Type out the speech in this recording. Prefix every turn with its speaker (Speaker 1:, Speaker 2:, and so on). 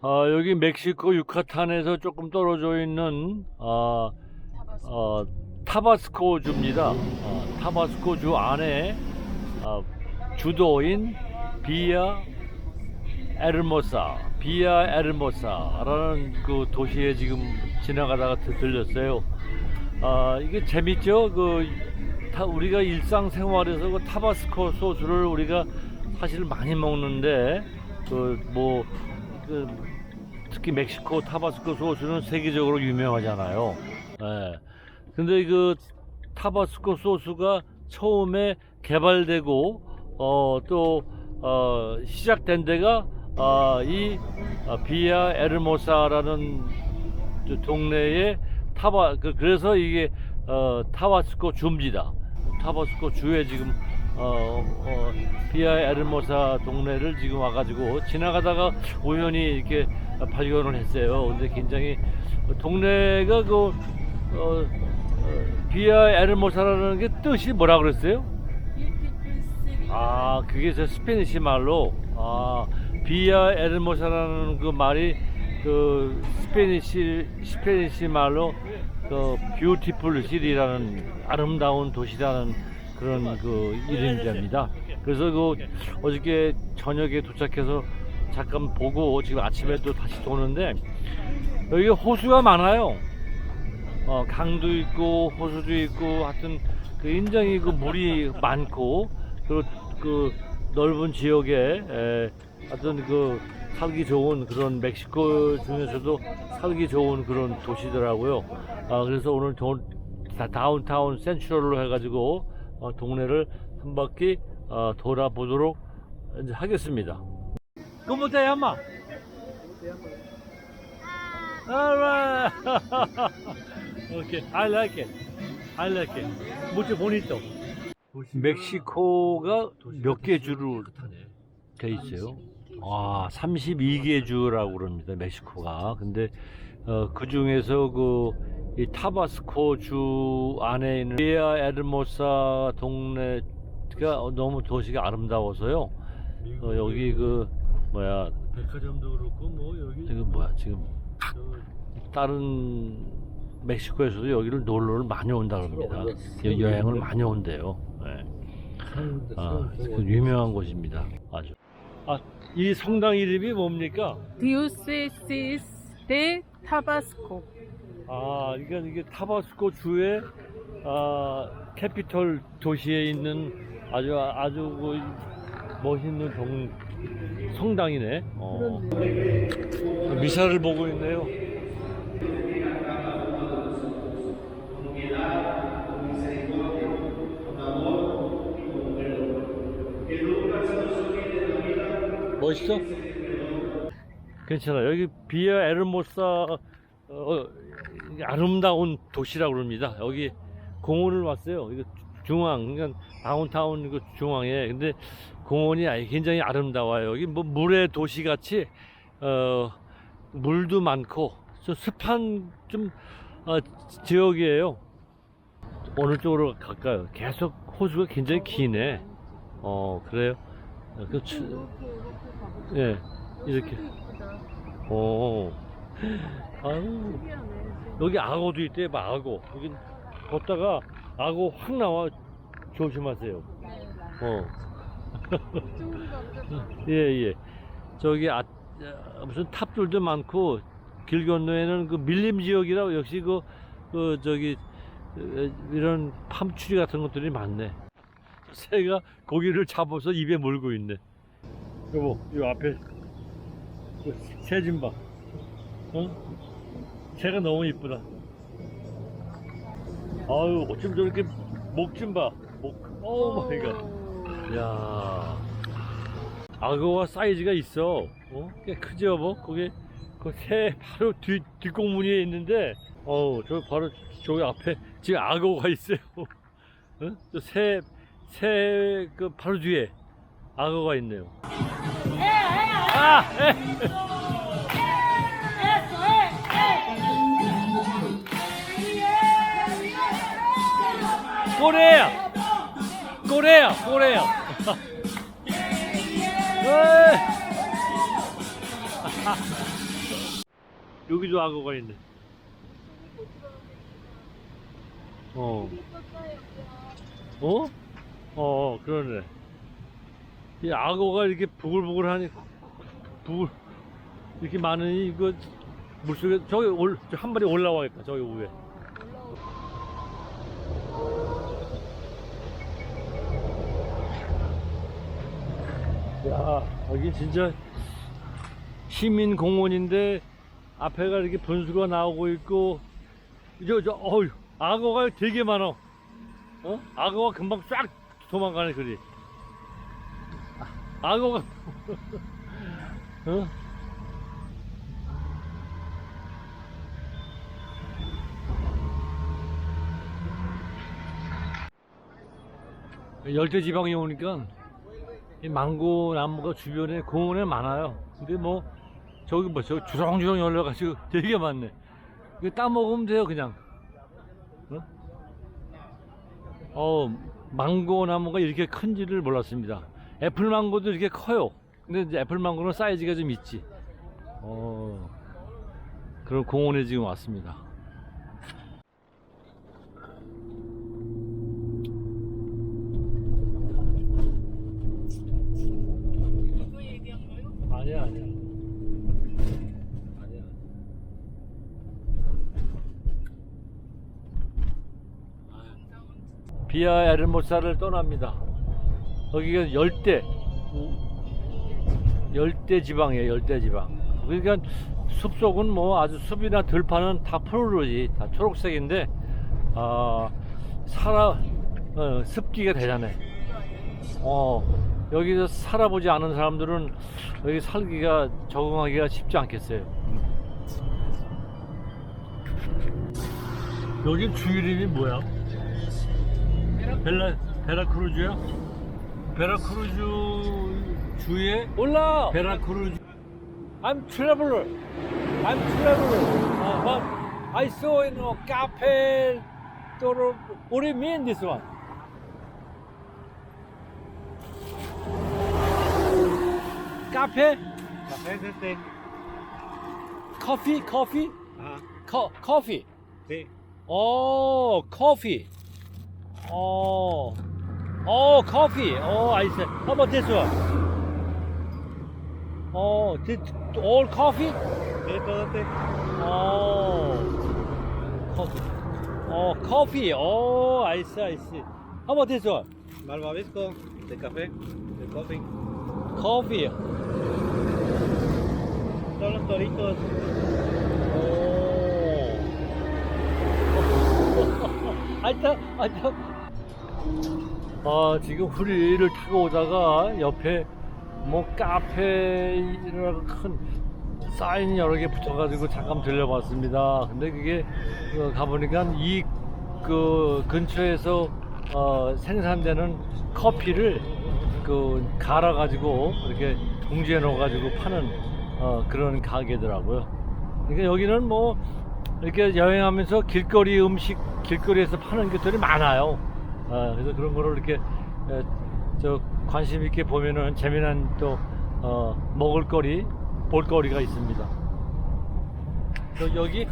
Speaker 1: 어, 여기 멕시코 유카탄에서 조금 떨어져 있는 어, 어, 타바스코주입니다. 어, 타바스코주 안에 어, 주도인 비아 에르모사, 비아 에르모사라는 그 도시에 지금 지나가다가 들- 들렸어요. 아 이게 재밌죠. 그 타- 우리가 일상생활에서 그 타바스코 소스를 우리가 사실 많이 먹는데 그뭐 그 특히 멕시코 타바스코 소스는 세계적으로 유명하잖아요. 예. 근데 그 타바스코 소스가 처음에 개발되고 어, 또 어, 시작된 데가 어, 이 어, 비아 에르모사라는 저 동네에 타바 그, 그래서 이게 어, 타바스코 주입니다. 타바스코 주에 지금 어, 어, 비아 에르모사 동네를 지금 와가지고 지나가다가 우연히 이렇게 발견을 했어요. 근데 굉장히 동네가 그 어, 어, 비아 에르모사라는 게 뜻이 뭐라 그랬어요? 아, 그게 저 스페니시 말로 아, 비아 에르모사라는 그 말이 그 스페니시 스페니시 말로 그 뷰티풀 시리라는 아름다운 도시라는 그런 그 이름입니다. 그래서 그 어저께 저녁에 도착해서 잠깐 보고 지금 아침에 또 다시 도는데 여기 호수가 많아요. 어, 강도 있고 호수도 있고 하여튼 그 굉장히 그 물이 많고 그, 그 넓은 지역에 에, 하여튼 그 살기 좋은 그런 멕시코 중에서도 살기 좋은 그런 도시더라고요. 아, 그래서 오늘 도, 다, 다운타운 센트럴로 해가지고 어, 동네를 한 바퀴 어, 돌아보도록 하겠습니다. ¿Cómo te llama? Alright. I like it. I like it. Mucho bonito. 멕시코가 몇 개 주로 돼 있어요? 아, 32개 주라고 그럽니다. 멕시코가. 근데 어, 그 중에서 그 이 타바스코 주 안에 있는 비아 에르모사 동네가 너무 도시가 아름다워서요. 어, 여기 그 뭐야
Speaker 2: 백화점도 그렇고 뭐 여기
Speaker 1: 지금 뭐야 지금
Speaker 2: 저
Speaker 1: 다른 멕시코에서도 여기를 놀러를 많이 온다 그럽니다. 여- 여행을 많이 온대요. 네.
Speaker 2: 사는데
Speaker 1: 아,
Speaker 2: 저-
Speaker 1: 그 유명한 곳입니다. 아주. 아, 이 성당 이름이 뭡니까?
Speaker 3: Diócesis de Tabasco.
Speaker 1: 아, 이게 이게 타바스코 주의 아, 캐피털 도시에 있는 아주 아주 그 멋있는 동, 성당이네. 어. 미사를 보고 있네요. 멋있어? 괜찮아. 여기 비아 에르모사 어, 아름다운 도시라고 그럽니다. 여기 공원을 왔어요. 이거 중앙, 그러니까 다운타운 그 중앙에. 근데 공원이 굉장히 아름다워요. 여기 뭐 물의 도시 같이 어, 물도 많고 좀 습한 좀 어, 지역이에요. 어느 쪽으로 갈까요? 계속 호수가 굉장히 기네. 어 그래요? 어, 그, 예. 이렇게. 어. 아유. 여기 악어도 있대, 봐, 악어. 여기 걷다가 악어 확 나와 조심하세요. 어.
Speaker 3: 좀 가보자.
Speaker 1: 예, 예. 저기 아, 아, 무슨 탑들도 많고 길 건너에는 그 밀림 지역이라 역시 그, 그 저기 어, 이런 팜추리 같은 것들이 많네. 새가 고기를 잡아서 입에 물고 있네. 여보, 이 앞에 새좀 봐. 어? 새가 너무 이쁘다. 아유, 어쩜 저렇게 목 좀 봐. 목. 오 마이 갓. 야 악어와 사이즈가 있어. 어? 꽤 크지 여보? 거기 그새 바로 뒤 뒷공무니에 있는데, 어우 저 바로 저기 앞에 지금 악어가 있어요. 어? 저새새 그 바로 뒤에 악어가 있네요. 아! 에! 꼬레야! 꼬레야! 꼬레야! 여기도 악어가 있네. 어. 어? 어, 그러네. 이 악어가 이렇게 부글부글하니, 부글, 이렇게 많으니, 이거, 물속에, 저기 올, 저한 마리 올라와야겠다, 저기 위에. 야, 여기 진짜 시민 공원인데, 앞에가 이렇게 분수가 나오고 있고, 저, 저, 어휴, 악어가 되게 많아. 어? 악어가 금방 쫙 도망가네, 그리. 아, 악어가, 어? 열대 지방에 오니까 이 망고 나무가 주변에 공원에 많아요. 근데 뭐 저기 뭐 저 주렁주렁 열려가지고 되게 많네. 이거 따 먹으면 돼요 그냥. 어? 어 망고 나무가 이렇게 큰지를 몰랐습니다. 애플 망고도 이렇게 커요. 근데 이제 애플 망고는 사이즈가 좀 있지. 어 그런 공원에 지금 왔습니다. 아니야 아니야. 아니야. 비아 에르모사를 떠납니다. 여기가 열대 열대 지방이에요. 열대 지방. 그러니까 숲속은 뭐 아주 숲이나 들판은 다 푸르르지 다 초록색인데 아 살아 어, 습기가 대단해. 어 여기서 살아보지 않은 사람들은 여기 살기가 적응하기가 쉽지 않겠어요. 여기 주 이름이 뭐야? 벨라 베라크루즈야? 베라크루즈 주에
Speaker 2: 올라.
Speaker 1: 베라크루즈 I'm traveler. I'm traveler. Uh, but I saw in a cafe. Toro, what do you mean this one? Cafe?
Speaker 2: Café de té.
Speaker 1: Coffee? Coffee?
Speaker 2: Ah,
Speaker 1: Co- coffee.
Speaker 2: sí.
Speaker 1: Oh, coffee. Oh. Oh, coffee. Oh, I said. How about this one? Oh, this all coffee? Oh. Coffee. Oh, coffee. Oh, I see, I see. How about this one?
Speaker 2: Malvavisco, the cafe, the coffee.
Speaker 1: Coffee.
Speaker 2: Son los toritos.
Speaker 1: Oh. I thought, I thought. 아, 지금 후리를 타고 오다가 옆에 뭐 카페라고 큰 사인이 여러 개 붙어가지고 잠깐 들려봤습니다. 근데 그게 어, 가보니까 이 그 근처에서 어, 생산되는 커피를 그 갈아가지고 이렇게 봉지에 넣어가지고 파는 어, 그런 가게더라고요. 그러니까 여기는 뭐 이렇게 여행하면서 길거리 음식 길거리에서 파는 것들이 많아요. 어, 그래서 그런 거를 이렇게 에, 저 관심 있게 보면은 재미난 또 어, 먹을거리, 볼거리가 있습니다. 여- 여기